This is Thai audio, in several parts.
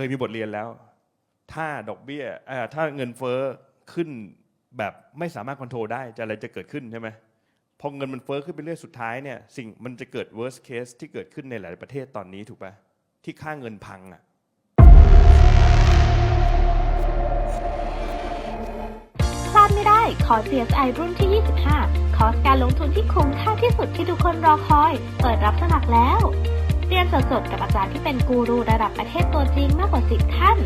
เคยมีบทเรียนแล้ว ถ้าดอกเบี้ยถ้าเงินเฟ้อขึ้นแบบไม่สามารถควบคุมได้จะอะไรจะเกิดขึ้นใช่ไหมพอเงินมันเฟ้อขึ้นไปเรื่อยสุดท้ายเนี่ยสิ่งมันจะเกิด worst case ที่เกิดขึ้นในหลายประเทศตอนนี้ถูกปะที่ค่าเงินพังอะพลาดไม่ได้คอร์ส CSI รุ่นที่ 25 คอร์สการลงทุนที่คุ้มค่าที่สุดที่ทุกคนรอคอย เปิดรับสมัครแล้ว เรียนสดๆ กับอาจารย์ที่เป็นกูรูระดับประเทศตัวจริงมากกว่า 10 ท่าน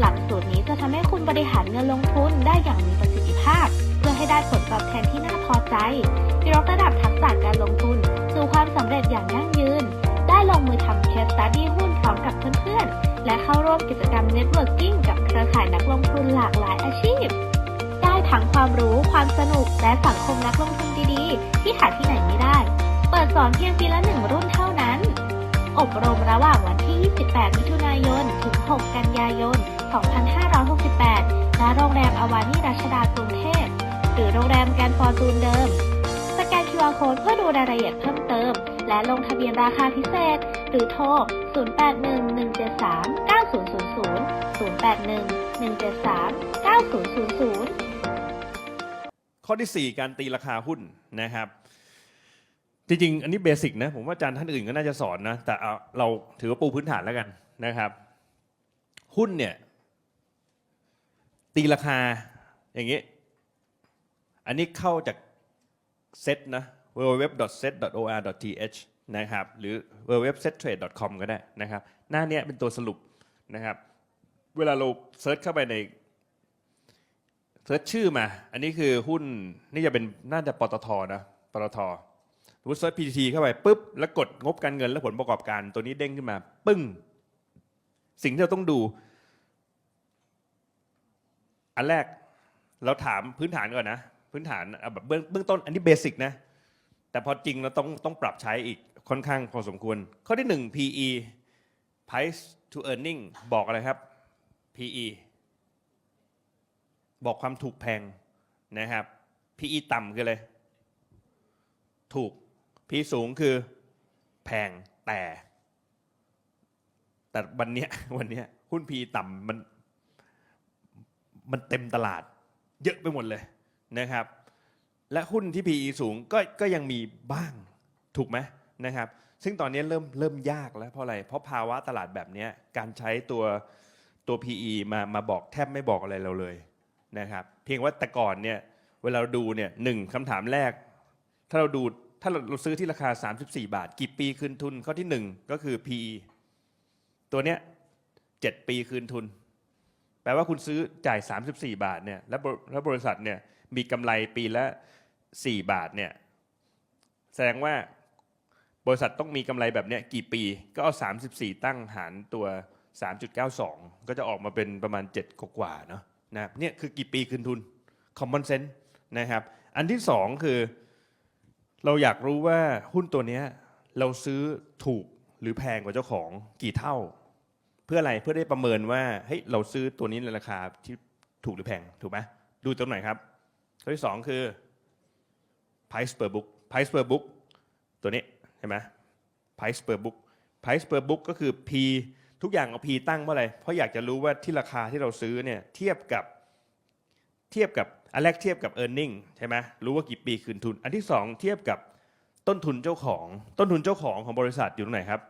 หลักสูตรนี้จะทำให้คุณบริหารเงินลงทุนได้อย่างมีประสิทธิภาพ เพื่อให้ได้ผลตอบแทนที่น่าพอใจยกระดับทักษะการลงทุน สู่ความสำเร็จอย่างยั่งยืน ได้ลงมือทำเคสตัดดี้หุ้นพร้อมกับเพื่อนๆ และเข้าร่วมกิจกรรมเน็ตเวิร์กิ่งกับเครือข่ายนักลงทุนหลากหลายอาชีพ ได้ทั้งความรู้ความสนุกและสังคมนักลงทุนดีๆ ที่หาที่ไหนไม่ได้ เปิดสอนเพียงปีละหนึ่งรุ่นเท่านั้น อบรมระหว่างวันที่ 28 มิถุนายน ถึง 6 กันยายน 2568 ณ โรงแรมอวานีรัชดากรุงเทพ หรือโรงแรมแกรนด์ฟอร์จูนเดิม สแกน QR Code เพื่อดูรายละเอียดเพิ่มเติม และลงทะเบียนราคาพิเศษ หรือโทร 0811739000 0811739000 ข้อที่ 4 การตีราคาหุ้นนะครับ จริงๆ อันนี้เบสิกนะ ผมว่าอาจารย์ท่านอื่นก็น่าจะสอนนะ แต่เอาเราถือว่าปูพื้นฐานแล้วกันนะครับ หุ้นเนี่ย ตีราคาอย่างนี้ อันนี้เข้าจากเซ็ตนะ www.set.or.th นะครับ หรือ www.settrade.com ก็ได้นะครับ หน้าเนี้ยเป็นตัวสรุปนะครับ เวลาเราเซิร์ชเข้าไปในเซิร์ชชื่อมา อันนี้คือหุ้นนี่จะเป็นน่าจะปตทนะปตท สมมติเซิร์ช PTT เข้าไปปุ๊บแล้วกดงบการเงินและผลประกอบการตัวนี้เด้งขึ้นมา ปึ้ง สิ่งที่เราต้องดู อันแรกเราถามพื้นฐานก่อนนะ พื้นฐานเอาแบบเบื้องเบื้องต้นอันนี้เบสิกนะ แต่พอจริงเราต้องต้องปรับใช้อีกค่อนข้างพอสมควร ข้อที่หนึ่ง PE price to earning บอกอะไรครับ PE บอกความถูกแพงนะครับ PE ต่ำคืออะไร ถูก PE สูงคือแพงแต่ แต่วันเนี้ยวันเนี้ยหุ้น PE ต่ำมันมันเต็มตลาด เยอะไปหมดเลยนะครับ และหุ้นที่ PE สูงก็ก็ยังมีบ้างถูกไหมนะครับ ซึ่งตอนนี้เริ่มเริ่มยากแล้วเพราะอะไร เพราะภาวะตลาดแบบนี้การใช้ตัวตัว PE มามาบอกแทบไม่บอกอะไรเราเลยนะครับ เพียงว่าแต่ก่อนเนี่ยเวลาเราดูเนี่ยหนึ่งคำถามแรก ถ้าเราดู ถ้าเราซื้อที่ราคา 34 บาท กี่ปีคืนทุนข้อที่หนึ่งก็คือ PE ตัวเนี้ย7ปีคืนทุน แปลว่าคุณซื้อจ่าย 34 บาทเนี่ยแล้วแล้วบริษัทเนี่ยมีกำไรปีละ 4 บาทเนี่ยแสดงว่าบริษัทต้องมีกำไรแบบเนี้ยกี่ปีก็เอา 34 ตั้งหารตัว 3.92 ก็จะออกมาเป็นประมาณ 7 กว่าเนาะนะครับเนี่ยคือกี่ปีคืนทุน common sense นะครับ อันที่สองคือ เราอยากรู้ว่าหุ้นตัวเนี้ยเราซื้อถูกหรือแพงกว่าเจ้าของกี่เท่า เพื่ออะไรเพื่อได้ประเมินว่าเฮ้ยเราซื้อตัวนี้ในราคาที่ถูกหรือแพงถูกไหมดูตรงไหนครับข้อที่สองคือ price per book price per book ตัวนี้ใช่ไหม price per book price per book ก็คือ P ทุกอย่างเอา P ตั้งเพราะอะไรเพราะอยากจะรู้ว่าที่ราคาที่เราซื้อเนี่ยเทียบกับเทียบกับ อันแรกเทียบกับ e a r n i n g ใช่ไหมรู้ว่ากี่ปีคืนทุน อันที่สองเทียบกับต้นทุนเจ้าของ ต้นทุนเจ้าของของบริษัทอยู่ตรงไหนครับ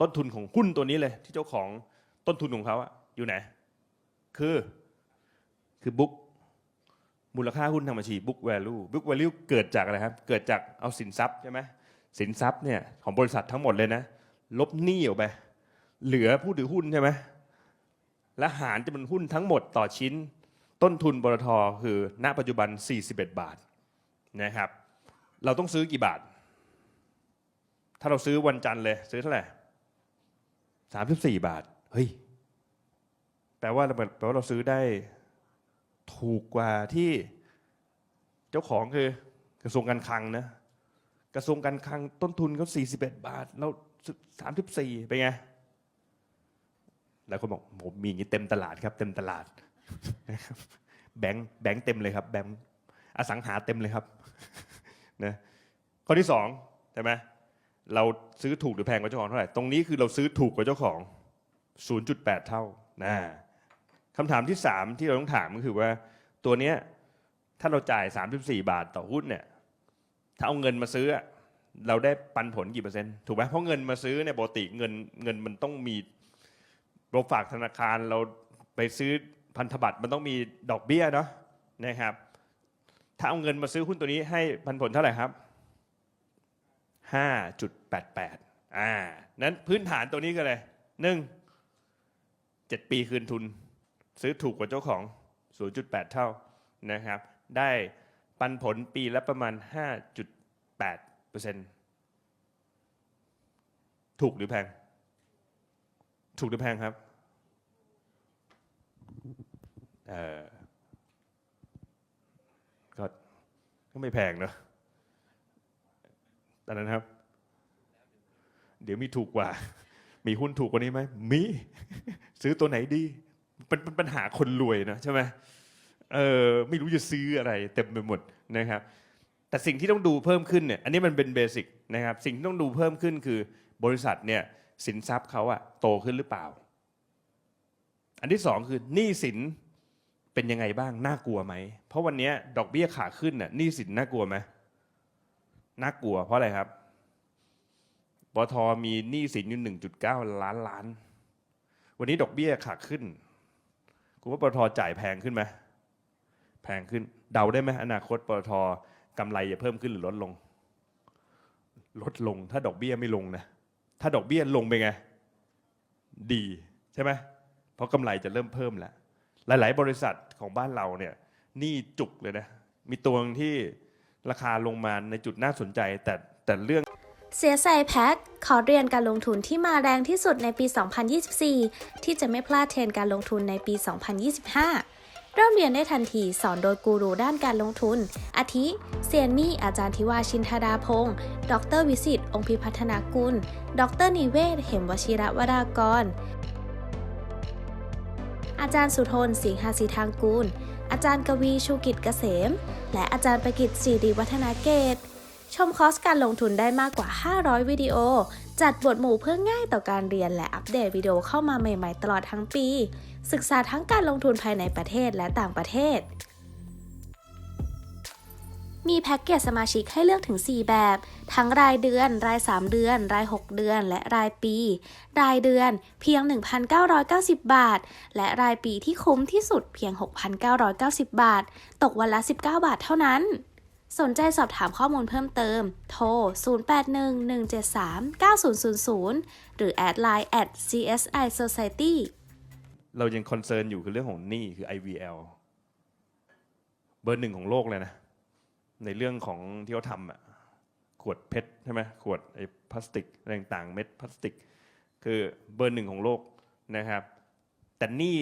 ต้นทุนของหุ้นตัวนี้เลย ที่เจ้าของต้นทุนของเขาอะอยู่ไหน คือคือ book มูลค่าหุ้นทางบัญชี book value book value เกิดจากอะไรครับ เกิดจากเอาสินทรัพย์ใช่ไหมสินทรัพย์เนี่ยของบริษัททั้งหมดเลยนะ ลบหนี้ออกไป เหลือผู้ถือหุ้นใช่ไหมและหารจำนวนหุ้นทั้งหมดต่อชิ้น ต้นทุนบรทคือ ณ ปัจจุบัน 41 บาทนะครับ เราต้องซื้อกี่บาท ถ้าเราซื้อวันจันทร์เลย ซื้อเท่าไหร่34บาท เฮ้ย แปลว่าแปลว่าเราซื้อได้ถูกกว่าที่เจ้าของคือกระทรวงการคลังนะ กระทรวงการคลังต้นทุนเขา41บาท เรา34เป็นไงหลายคนบอกผมมีอย่างนี้เต็มตลาดครับ เต็มตลาดนะครับ แบงค์แบงค์เต็มเลยครับแบงค์อสังหาเต็มเลยครับนะข้อที่สองใช่ไหมเราซื้อถูกหรือแพงกว่าเจ้าของเท่าไหร่ตรงนี้คือเราซื้อถูกกว่าเจ้าของ 0.8 เท่านะคำถามที่สามที่เราต้องถามก็คือว่าตัวเนี้ยถ้าเราจ่าย 34 บาทต่อหุ้นเนี่ยถ้าเอาเงินมาซื้อ เราได้ปันผลกี่เปอร์เซ็นต์ถูกไหมเพราะเงินมาซื้อเนี่ยปกติเงินเงินมันต้องมีเราฝากธนาคารเราไปซื้อ พันธบัตรมันต้องมีดอกเบี้ยเนาะนะครับ ถ้าเอาเงินมาซื้อหุ้นตัวนี้ให้ปันผลเท่าไหร่ครับ 5.88 อ่า นั้นพื้นฐานตัวนี้ก็เลยหนึ่งเจ็ดปีคืนทุน ซื้อถูกกว่าเจ้าของ 0.8 เท่านะครับ ได้ปันผลปีละประมาณ 5.8เปอร์เซ็นถูกหรือแพง ถูกหรือแพงครับ เออ ก็ก็ไม่แพงเนอะตอนนั้นครับ เดี๋ยวมีถูกกว่า มีหุ้นถูกกว่านี้ไหมมี ซื้อตัวไหนดีเป็นเป็นปัญหาคนรวยนะใช่ไหมเออไม่รู้จะซื้ออะไรเต็มไปหมดนะครับ แต่สิ่งที่ต้องดูเพิ่มขึ้นเนี่ย อันนี้มันเป็นเบสิกนะครับ สิ่งที่ต้องดูเพิ่มขึ้นคือบริษัทเนี่ยสินทรัพย์เขาอะโตขึ้นหรือเปล่า อันที่สองคือหนี้สิน เป็นยังไงบ้างน่ากลัวไหม เพราะวันนี้ดอกเบี้ยขาขึ้นน่ะหนี้สินน่ากลัวไหมน่ากลัวเพราะอะไรครับปทมีหนี้สินอยู่หนึ่งจุดเก้าล้านล้าน วันนี้ดอกเบี้ยขาขึ้นคุณว่าปทจ่ายแพงขึ้นไหมแพงขึ้น เดาได้ไหมอนาคตปทกำไรจะเพิ่มขึ้นหรือลดลง ลดลงถ้าดอกเบี้ยไม่ลงนะถ้าดอกเบี้ยลงไปนไง ดีใช่ไหมเพราะกำไรจะเริ่มเพิ่มแล้ว หลาย ๆ บริษัทของบ้านเราเนี่ยหนี้จุกเลยนะ มีตัวที่ราคาลงมาในจุดน่าสนใจแต่แต่เรื่อง CSI Pack ขอเรียนการลงทุนที่มาแรงที่สุดในปี 2024 ที่จะไม่พลาดเทรนการลงทุนในปี 2025 เริ่มเรียนได้ทันทีสอนโดยกูรูด้านการลงทุน อาทิเซียนมี่อาจารย์ทิวาชินธดาพงศ์ดรวิสิตองค์พิพัฒนากุล ดรนิเวศ เหมวชิระวรากร อาจารย์สุทนสิงหาสีทางกูล อาจารย์กวีชูกิจเกษม และอาจารย์ประกิตสีดีวัฒนาเกต ชมคอร์สการลงทุนได้มากกว่า 500 วิดีโอ จัดบทหมู่เพื่อง่ายต่อการเรียนและอัปเดตวิดีโอเข้ามาใหม่ ๆ ตลอดทั้งปี ศึกษาทั้งการลงทุนภายในประเทศและต่างประเทศ มีแพ็กเกจสมาชิกให้เลือกถึง 4 แบบ ทั้งรายเดือน ราย 3 เดือน ราย 6 เดือน และรายปี รายเดือนเพียง 1,990 บาท และรายปีที่คุ้มที่สุดเพียง 6,990 บาท ตกวันละ 19 บาทเท่านั้น สนใจสอบถามข้อมูลเพิ่มเติม โทร 0811739000 หรือแอดไลน์ at CSI Society เรายังคอนเซิร์นอยู่คือเรื่องของหนี้คือ IVL เบอร์หนึ่งของโลกเลยนะ ในเรื่องของที่เขาทำอะขวดเพชรใช่ไหมขวดไอ้พลาสติกอะไรต่างๆเม็ดพลาสติก คือเบอร์หนึ่งของโลกนะครับ แต่นี้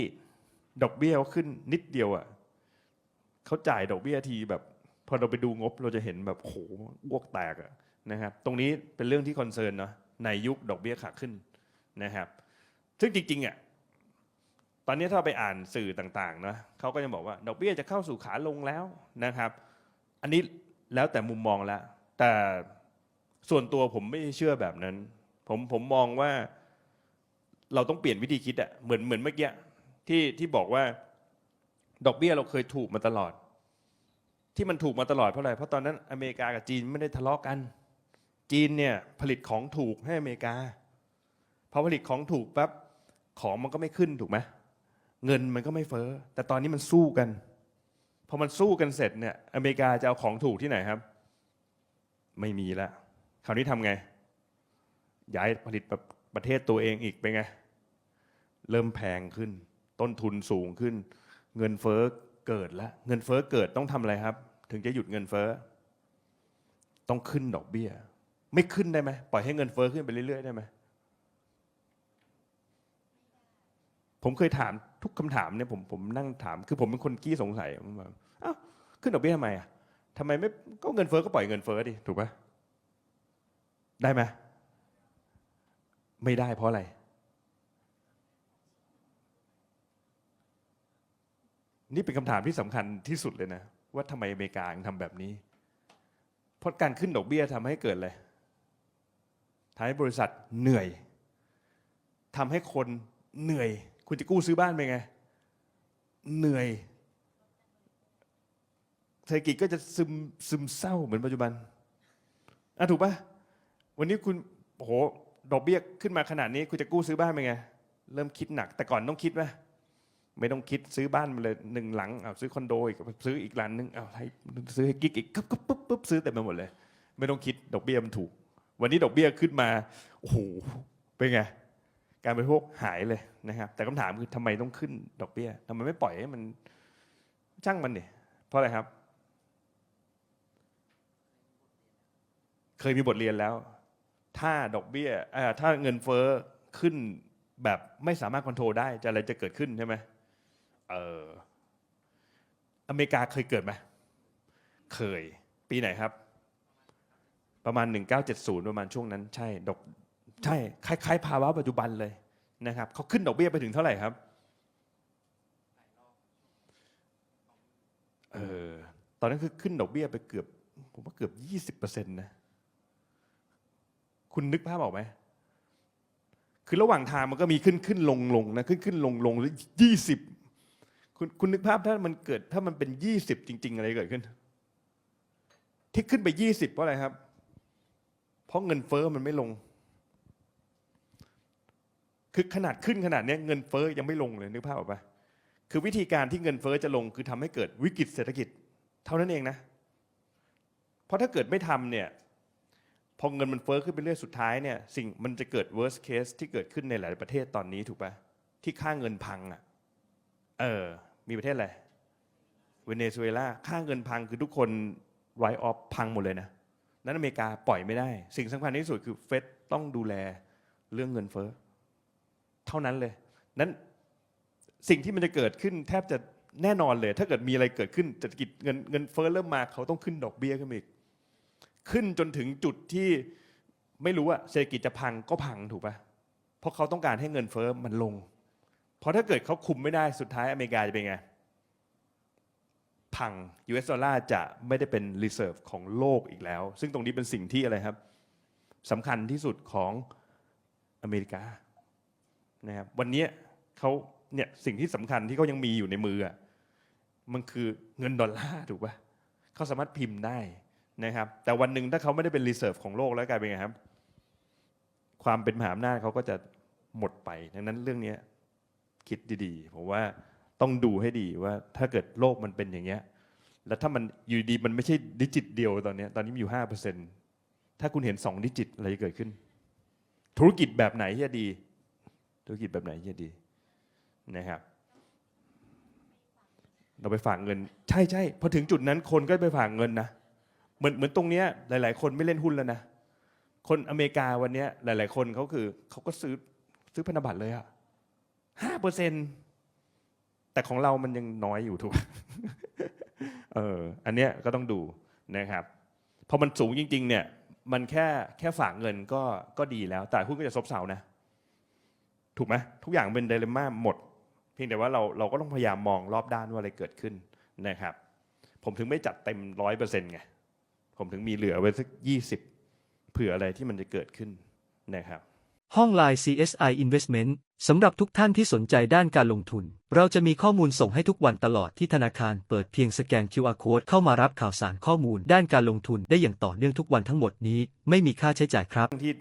ดอกเบี้ยเขาขึ้นนิดเดียวอะ่ะเขาจ่ายดอกเบี้ยทีแบบ พอเราไปดูงบเราจะเห็นแบบโหอ้วกแตกอะนะครับ ตรงนี้เป็นเรื่องที่คอนเซิร์นเนาะในยุคดอกเบี้ยขาขึ้นนะครับ ซึ่งจริงๆอะตอนนี้ถ้าไปอ่านสื่อต่างๆนะเขาก็จะบอกว่าดอกเบี้ยจะเข้าสู่ขาลงแล้วนะครับ อันนี้แล้วแต่มุมมองล้วแต่ส่วนตัวผมไม่เชื่อแบบนั้น ผมผมมองว่าเราต้องเปลี่ยนวิธีคิดอะเหมือนเหมือนเมื่อกี้ที่ที่บอกว่า ดอกเบี้ยเราเคยถูกมาตลอด ที่มันถูกมาตลอดเพราะอะไรเพราะตอนนั้นอเมริกากับจีนไม่ได้ทะเลาะกัน จีนเนี่ยผลิตของถูกให้อเมริกาพอผลิตของถูกปั๊บของมันก็ไม่ขึ้นถูกไหมเงินมันก็ไม่เฟ้อแต่ตอนนี้มันสู้กัน อมันสู้กันเสร็จเนี่ยอเมริกาจะเอาของถูกที่ไหนครับ ไม่มีแล้วคราวนี้ทำไง ย้ายผลิตประประเทศตัวเองอีกเป็นไง เริ่มแพงขึ้น ต้นทุนสูงขึ้น เงินเฟ้อเกิดแล้วเงินเฟ้อเกิดต้องทำอะไรครับ ถึงจะหยุดเงินเฟ้อต้องขึ้นดอกเบี้ย ไม่ขึ้นได้ไหมปล่อยให้เงินเฟ้อขึ้นไปเรื่อยๆได้ไหมผมเคยถามทุกคำถามเนี่ยผมผมนั่งถาม คือผมเป็นคนกี้สงสัยผมแบบ ขึ้นดอกเบี้ยทำไมอะทำไมไม่ก็เงินเฟ้อก็ปล่อยเงินเฟ้อดิถูกปะได้ไหมไม่ได้เพราะอะไร นี่เป็นคำถามที่สำคัญที่สุดเลยนะ ว่าทำไมอเมริกาถึงทำแบบนี้ เพราะการขึ้นดอกเบี้ยทำให้เกิดอะไรทำให้บริษัทเหนื่อยทำให้คนเหนื่อย คุณจะกู้ซื้อบ้านเป็นไง เหนื่อย เศรษฐกิจก็จะซึมซึมเศร้าเหมือนปัจจุบันอะถูกปะวันนี้คุณโอ้โหดอกเบี้ยขึ้นมาขนาดนี้ คุณจะกู้ซื้อบ้านเป็นไง เริ่มคิดหนัก แต่ก่อนต้องคิดไหมไม่ต้องคิดซื้อบ้านมาเลยหนึ่งหลังเอาซื้อคอนโดอีกซื้ออีกหลังนึงเอาให้ซื้อให้กิ๊กอีกปุ๊บปุ๊บปุ๊บซื้อเต็มไปหมดเลย ไม่ต้องคิดดอกเบี้ยมันถูก วันนี้ดอกเบี้ยขึ้นมาโอ้โหเป็นไงการบริโภคหายเลยนะครับ แต่คำถามคือทำไมต้องขึ้นดอกเบี้ยทำไมไม่ปล่อยให้มันช่างมันเนี่ยเพราะอะไรครับ เคยมีบทเรียนแล้ว ถ้าดอกเบี้ยเอ่อถ้าเงินเฟ้อขึ้นแบบไม่สามารถควบคุมได้จะอะไรจะเกิดขึ้นใช่ไหมเอออเมริกาเคยเกิดไหมเคย ปีไหนครับ ประมาณ 1970 ประมาณช่วงนั้น ใช่ดอกใช่คล้ายๆภาวะปัจจุบันเลยนะครับเขาขึ้นดอกเบี้ยไปถึงเท่าไหร่ครับเออตอนนั้นคือขึ้นดอกเบี้ยไปเกือบ ผมว่าเกือบยี่สิบเปอร์เซ็นต์นะ คุณนึกภาพออกไหมคือระหว่างทางมันก็มีขึ้นขึ้นลงลงนะขึ้นขึ้นลงลงแล้วยี่สิบคุณคุณนึกภาพถ้ามันเกิดถ้ามันเป็นยี่สิบจริง ๆ อะไรเกิดขึ้น ที่ขึ้นไปยี่สิบเพราะอะไรครับ เพราะเงินเฟ้อมันไม่ลง คือขนาดขึ้นขนาดนี้เงินเฟ้อยังไม่ลงเลยนึกภาพออกปะคือวิธีการที่เงินเฟ้อจะลง คือทำให้เกิดวิกฤตเศรษฐกิจ เท่านั้นเองนะ เพราะถ้าเกิดไม่ทำเนี่ย อเงินมันเฟ้อขึ้นไปเรื่อยสุดท้ายเนี่ยสิ่งมันจะเกิด worst case ที่เกิดขึ้นในหลายประเทศตอนนี้ถูกปะที่ค่าเงินพังอะเออมีประเทศอะไรเวเนซุเอลาค่าเงินพังคือทุกคนไวออฟพังหมดเลยนะนั้นอเมริกาปล่อยไม่ได้ สิ่งสำคัญที่สุดคือเฟดต้องดูแลเรื่องเงินเฟ้อเท่านั้นเลย นั้นสิ่งที่มันจะเกิดขึ้นแทบจะแน่นอนเลย ถ้าเกิดมีอะไรเกิดขึ้นเศรษฐกิจเงินเงินเฟ้อเริ่มมาเขาต้องขึ้นดอกเบี้ยขึ้นอีก ขึ้นจนถึงจุดที่ไม่รู้อะเศรษฐกิจจะพังก็พังถูกปะเพราะเขาต้องการให้เงินเฟ้อมันลง เพราะถ้าเกิดเขาคุมไม่ได้สุดท้ายอเมริกาจะเป็นไง พัง US ดอลลาร์จะไม่ได้เป็น reserve ของโลกอีกแล้ว ซึ่งตรงนี้เป็นสิ่งที่อะไรครับสำคัญที่สุดของอเมริกานะครับวันนี้เขาเนี่ยสิ่งที่สำคัญที่เขายังมีอยู่ในมืออะมันคือเงินดอลลาร์ถูกปะเขาสามารถพิมพ์ได้ นะครับ แต่วันหนึ่งถ้าเขาไม่ได้เป็น reserve ของโลกแล้วกลายเป็นไงครับ ความเป็นมหาอำนาจเขาก็จะหมดไป ดังนั้นเรื่องนี้คิดดีๆ ผมว่าต้องดูให้ดีว่าถ้าเกิดโลกมันเป็นอย่างเงี้ย แล้วถ้ามันอยู่ดีมันไม่ใช่ดิจิตเดียวตอนนี้ ตอนนี้มีอยู่ห้าเปอร์เซ็นถ้าคุณเห็นสองดิจิตอะไรจะเกิดขึ้น ธุรกิจแบบไหนที่จะดี ธุรกิจแบบไหนที่จะดีนะครับ เราไปฝากเงิน ใช่ใช่พอถึงจุดนั้นคนก็ไปฝากเงินนะ เหมือนเหมือนตรงเนี้ยหลาย ๆ คนไม่เล่นหุ้นแล้วนะคนอเมริกาวันเนี้ยหลาย ๆ คนเขาคือเขาก็ซื้อซื้อพันธบัตรเลยอะห้าเปอร์เซ็นแต่ของเรามันยังน้อยอยู่ถูกเอออันเนี้ยก็ต้องดูนะครับพอมันสูงจริง ๆ เนี่ย มันแค่แค่ฝากเงินก็ก็ดีแล้ว แต่หุ้นก็จะซบเซานะ ถูกไหมทุกอย่างเป็นไดเลม่าหมด เพียงแต่ว่าเราเราก็ต้องพยายามมองรอบด้านว่าอะไรเกิดขึ้นนะครับ ผมถึงไม่จัดเต็มร้อยเปอร์เซ็นต์ไง ผมถึงมีเหลือไว้สักยี่สิบเผื่ออะไรที่มันจะเกิดขึ้นนะครับ ห้องไลน์ CSI Investment สำหรับทุกท่านที่สนใจด้านการลงทุน เราจะมีข้อมูลส่งให้ทุกวันตลอดที่ธนาคารเปิดเพียงสแกน QR Code เข้ามารับข่าวสารข้อมูลด้านการลงทุนได้อย่างต่อเนื่องทุกวันทั้งหมดนี้ ไม่มีค่าใช้จ่ายครับ ที่